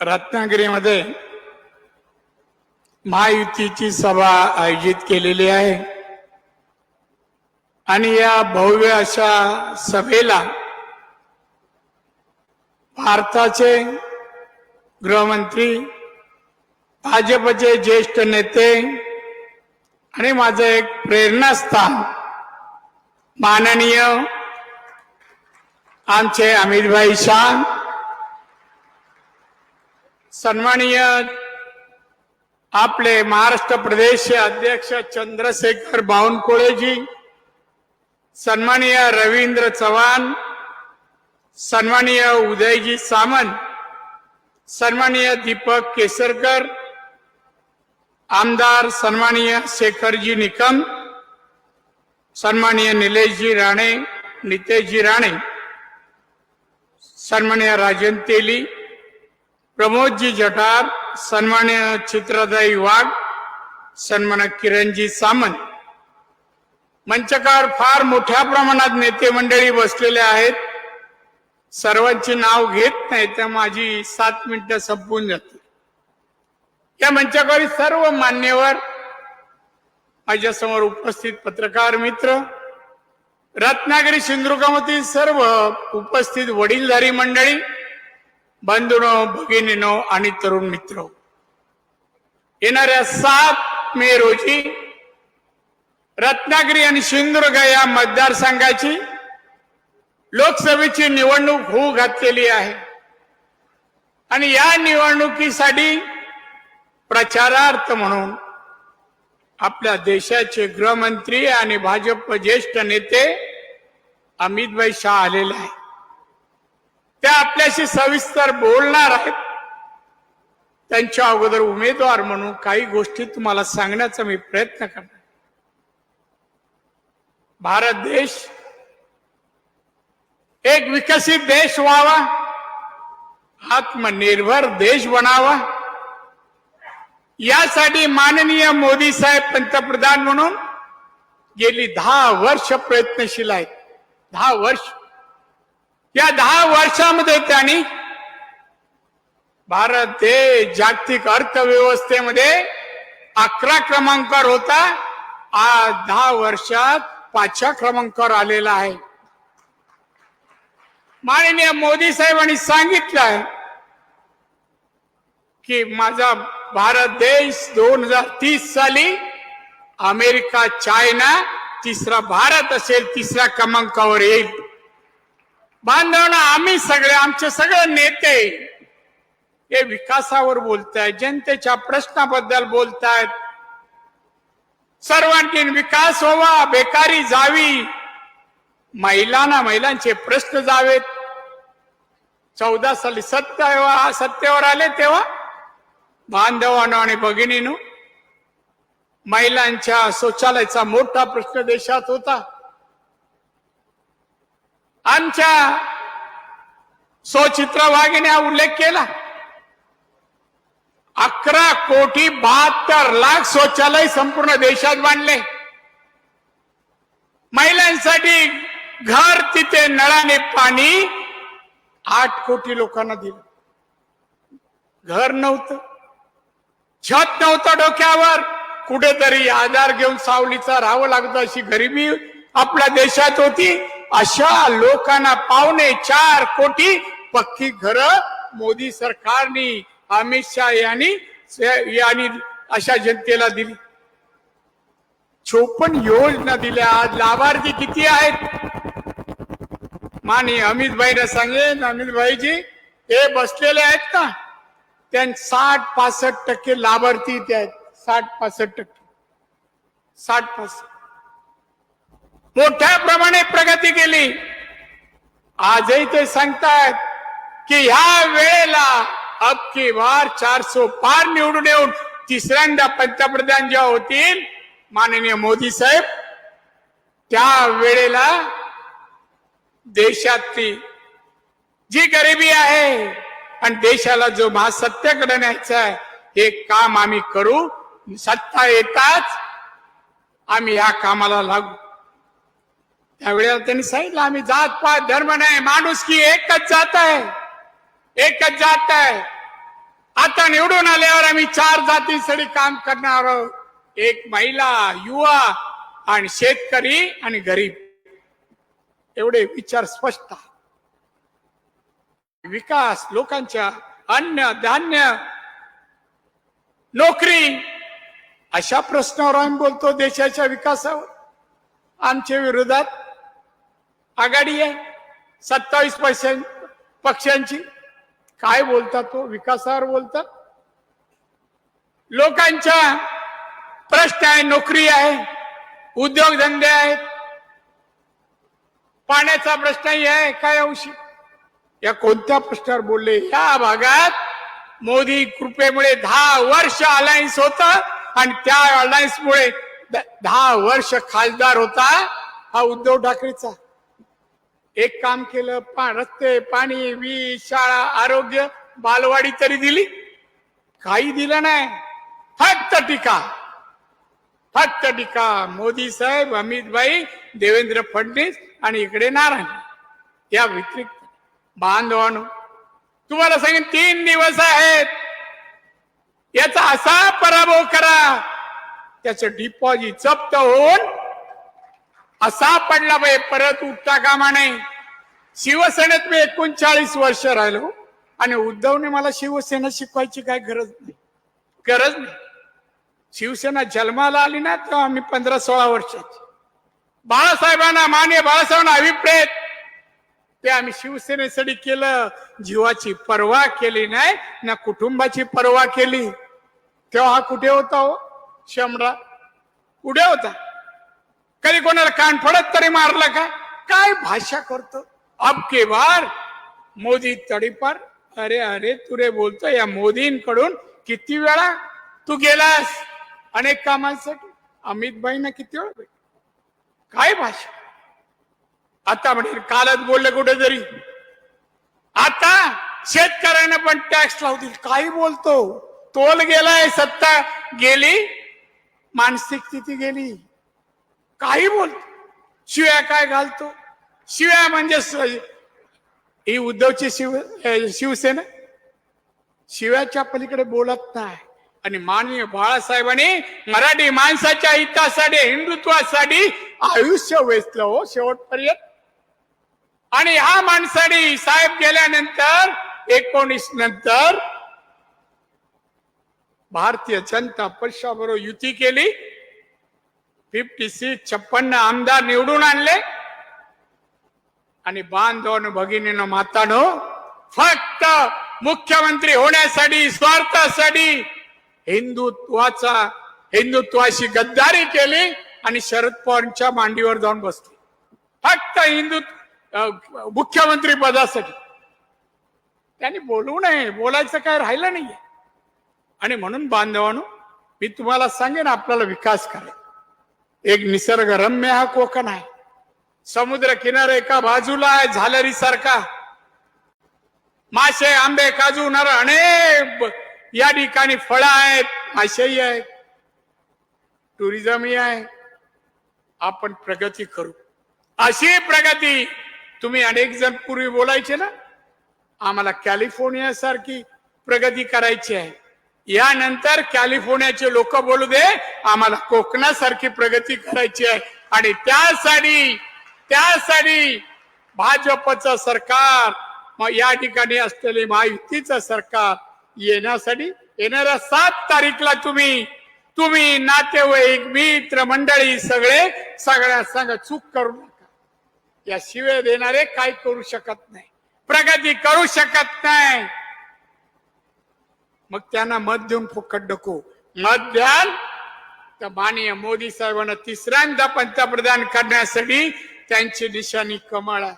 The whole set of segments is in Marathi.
रत्नागिरीमध्ये महायुतीची सभा आयोजित केलेली आहे. आणि या भव्य अशा सभेला भारताचे गृहमंत्री भाजपचे ज्येष्ठ नेते आणि माझं एक प्रेरणास्थान माननीय आमचे अमितभाई शाह सन्माननीय आपले महाराष्ट्र प्रदेशचे अध्यक्ष चंद्रशेखर बावनकुळेजी सन्माननीय रवींद्र चव्हाण सन्माननीय उदयजी सामंत सन्माननीय दीपक केसरकर आमदार सन्माननीय शेखरजी निकम सन्माननीय निलेशजी राणे नितेशजी राणे सन्माननीय राजन तेली प्रमोदजी जठार सन्मान्य चित्रदायी वाघ सन्मान किरणजी सामंत. मंचकार फार मोठ्या प्रमाणात नेते मंडळी बसलेले आहेत. सर्वांची नाव घेत नाही तर माझी सात मिनिटं संपून जाते या मंचाकडे सर्व मान्यवर माझ्यासमोर उपस्थित पत्रकार मित्र रत्नागिरी सिंधुदुर्गामधील सर्व उपस्थित वडीलधारी मंडळी बंधुनो भगिनीनो आणि तरुण मित्र येणाऱ्या सात मे रोजी रत्नागिरी आणि सिंधुदुर्ग या मतदारसंघाची लोकसभेची निवडणूक होऊ घातलेली आहे. आणि या निवडणुकीसाठी प्रचारार्थ म्हणून आपल्या देशाचे गृहमंत्री आणि भाजप ज्येष्ठ नेते अमितभाई शाह आलेले आहे त्या आपल्याशी सविस्तर बोलणार आहेत. त्यांच्या अगोदर उमेदवार म्हणून काही गोष्टी तुम्हाला सांगण्याचा मी प्रयत्न करणार. भारत देश एक विकसित देश व्हावा आत्मनिर्भर देश बनावा. यासाठी माननीय मोदी साहेब पंतप्रधान म्हणून गेली दहा वर्ष प्रयत्नशील आहेत. दहा वर्ष या दहा वर्षामध्ये त्यांनी भारत देश जागतिक अर्थव्यवस्थेमध्ये अकरा क्रमांकावर होता. आज दहा वर्षात पाचव्या क्रमांकावर आलेला आहे. माननीय मोदी साहेबांनी सांगितलं आहे की माझा भारत देश दोन हजार तीस साली अमेरिका चायना तिसरा भारत असेल तिसऱ्या क्रमांकावर येईल. बांधवांना आम्ही सगळे आमचे सगळे नेते हे विकासावर बोलतायत जनतेच्या प्रश्नाबद्दल बोलतायत. सर्वांनी विकास व्हावा बेकारी जावी. महिलांना महिलांचे प्रश्न जावेत. चौदा साली सत्य सत्तेवर आले तेव्हा बांधवांनो आणि भगिनीनो महिलांच्या शौचालयाचा मोठा प्रश्न देशात होता. आमच्या सौचित्र वाघिने हा उल्लेख केला. अकरा कोटी बहात्तर लाख शौचालय संपूर्ण देशात बांधले. महिलांसाठी घर तिथे नळाने पाणी आठ कोटी लोकांना दिलं. घर नव्हतं. छत नव्हतं डोक्यावर. कुठेतरी आधार घेऊन सावलीचा राहावं लागतं अशी गरिबी आपल्या देशात होती. अशा लोकांना पावणे चार कोटी पक्की घर मोदी सरकारने अमित शाह यांनी यांनी अशा जनतेला दिली. चोपन्न योजना दिल्या. आज लाभार्थी किती आहेत? माने अमित भाईने सांगेन. अमित भाईजी हे बसलेले आहेत ना त्यां साठ पासष्ट टक्के लाभार्थी ते आहेत. साठ पासष्ट टक्के. साठ पासष्ट. मोठ्या प्रमाणे प्रगती केली. आजही ते सांगतायत की ह्या वेळेला अबकी वार चारसो पार निवडून येऊन तिसऱ्यांदा पंतप्रधान जेव्हा होतील माननीय मोदी साहेब त्या वेळेला देशातली जी गरिबी आहे आणि देशाला जो महासत्याकडे न्यायचा आहे हे काम आम्ही करू. सत्ता येताच आम्ही या कामाला लागू. त्यावेळेला त्यांनी सांगितलं आम्ही जात पात धर्म नाही माणूस की एकच जात आहे. एकच जात आहे. आता निवडून आल्यावर आम्ही चार जातीसाठी काम करणार आहोत. एक महिला युवा आणि शेतकरी आणि गरीब. एवढे विचार स्पष्ट विकास लोकांच्या अन्न धान्य नोकरी अशा प्रश्नावर आम्ही बोलतो देशाच्या विकासावर. आमच्या विरोधात आघाडी आहे. सत्तावीस पैशां पक्षांची. काय बोलतात तो? विकासावर बोलतात. लोकांच्या प्रश्न आहे नोकरी आहे उद्योगधंदे आहेत. पाण्याचा प्रश्नही आहे काय अंशी या कोणत्या प्रश्नावर बोलले? या भागात मोदी कृपेमुळे दहा वर्ष अलायन्स होत आणि त्या अलायन्समुळे दहा वर्ष खासदार होता हा उद्धव ठाकरेचा. एक काम केलं पा रस्ते पाणी वीज शाळा आरोग्य बालवाडी तरी दिली. काही दिलं नाही. फक्त टीका. फक्त टीका. मोदी साहेब अमित भाई देवेंद्र फडणवीस आणि इकडे नारायण. या व्यतिरिक्त बांधवानो तुम्हाला सांगेन तीन दिवस आहेत. याचा असा पराभव करा त्याचं डिपॉझिट जप्त होऊन असा पडला बाई परत उठता कामा नाही. शिवसेनेत मी एकोणचाळीस वर्ष राहिलो आणि उद्धवने मला शिवसेना शिकवायची काय गरज नाही. गरज नाही. शिवसेना जन्माला आली ना तेव्हा आम्ही पंधरा सोळा वर्षाची. बाळासाहेबांना मान्य बाळासाहेबांना अभिप्रेत. ते आम्ही शिवसेनेसाठी केलं. जीवाची पर्वा केली नाही ना कुटुंबाची पर्वा केली. तेव्हा हा कुठे होता हो? शमरा कुठे होता? कधी कोणाला कान पडत तरी मारलं का? काय भाषा करतो? अब के बार मोदी तडीपार अरे अरे तुरे बोलतो या मोदींकडून किती वेळा तू गेलास? अनेक कामांसाठी. अमित किती वेळा काय भाषा? आता म्हणजे कालच बोलले कुठेतरी आता शेतकऱ्यांना पण टॅक्स लावतील. काही बोलतो. तोल गेलाय सत्ता गेली मानसिक स्थिती गेली. काही बोलतो शिव्या काय घालतो? शिव्या म्हणजे ही उद्धवची शिव शिवसेना? शिव्याच्या पलीकडे बोलत नाही. आणि माननीय बाळासाहेबांनी मराठी माणसाच्या हितासाठी हिंदुत्वासाठी आयुष्य वेचलं हो शेवटपर्यंत. आणि ह्या माणसाने साहेब गेल्यानंतर एकोणीस नंतर भारतीय जनता पक्षाबरोबर युती केली. फिफ्टी सिक्स छप्पन्न आमदार निवडून आणले. आणि बांधवान भगिनीनं मातानं फक्त मुख्यमंत्री होण्यासाठी स्वार्थासाठी हिंदुत्वाचा हिंदुत्वाशी गद्दारी केली आणि शरद पवारांच्या मांडीवर जाऊन बसली. फक्त हिंदू मुख्यमंत्री पदासाठी. त्यांनी बोलू नये बोलायचं काय राहिलं नाहीये. आणि म्हणून बांधवानो मी तुम्हाला सांगेन आपल्याला विकास करायचा. एक निसर्गरम्य हा कोकण आहे. समुद्र किनारे एका बाजूला आहे झालरी सारखा. मासे आंबे काजू नर अनेक या ठिकाणी फळं आहेत मासेही आहेत. टुरिझमही आहे. आपण प्रगती करू. अशी प्रगती तुम्ही अनेक जण पूर्वी बोलायचे ना? आम्हाला कॅलिफोर्निया सारखी प्रगती करायची आहे. यानंतर कॅलिफोर्नियाचे लोक बोलू दे आम्हाला कोकणासारखी प्रगती करायची आहे. आणि त्यासाठी त्यासाठी भाजपचं सरकार मग या ठिकाणी असलेले महायुतीचं सरकार येण्यासाठी येणाऱ्या सात तारीखला तुम्ही तुम्ही नातेवाईक मित्र मंडळी सगळे सगळ्या सांगा चूक करू नका. या शिवे देणारे काय करू शकत नाही. प्रगती करू शकत नाही. मग त्यांना मत देऊन फुकट डको मत द्याल तर माननीय मोदी साहेबांना तिसऱ्यांदा पंतप्रधान करण्यासाठी त्यांची निशाणी कमळ आहे.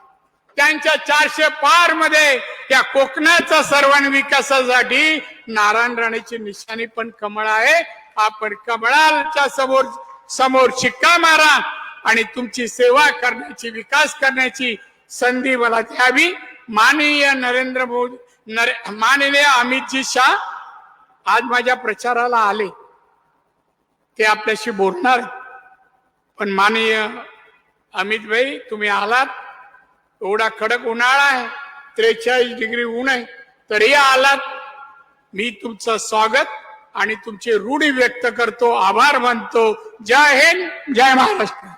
त्यांच्या चारशे पारमध्ये त्या कोकणाच्या सर्वांग विकासासाठी नारायण राणेची निशाणी पण कमळ आहे. आपण कमळाच्या समोर समोर शिक्का मारा आणि तुमची सेवा करण्याची विकास करण्याची संधी मला द्यावी. माननीय नरेंद्र मोदी नरे माननीय अमितजी शाह आज माझ्या प्रचाराला आले. ते आपल्याशी बोलणार. पण माननीय अमित भाई तुम्ही आलात. एवढा कडक उन्हाळा आहे. त्रेचाळीस डिग्री ऊन आहे. तरी आलात. मी तुमचं स्वागत आणि तुमचे रूढी व्यक्त करतो. आभार मानतो. जय हिंद जय महाराष्ट्र.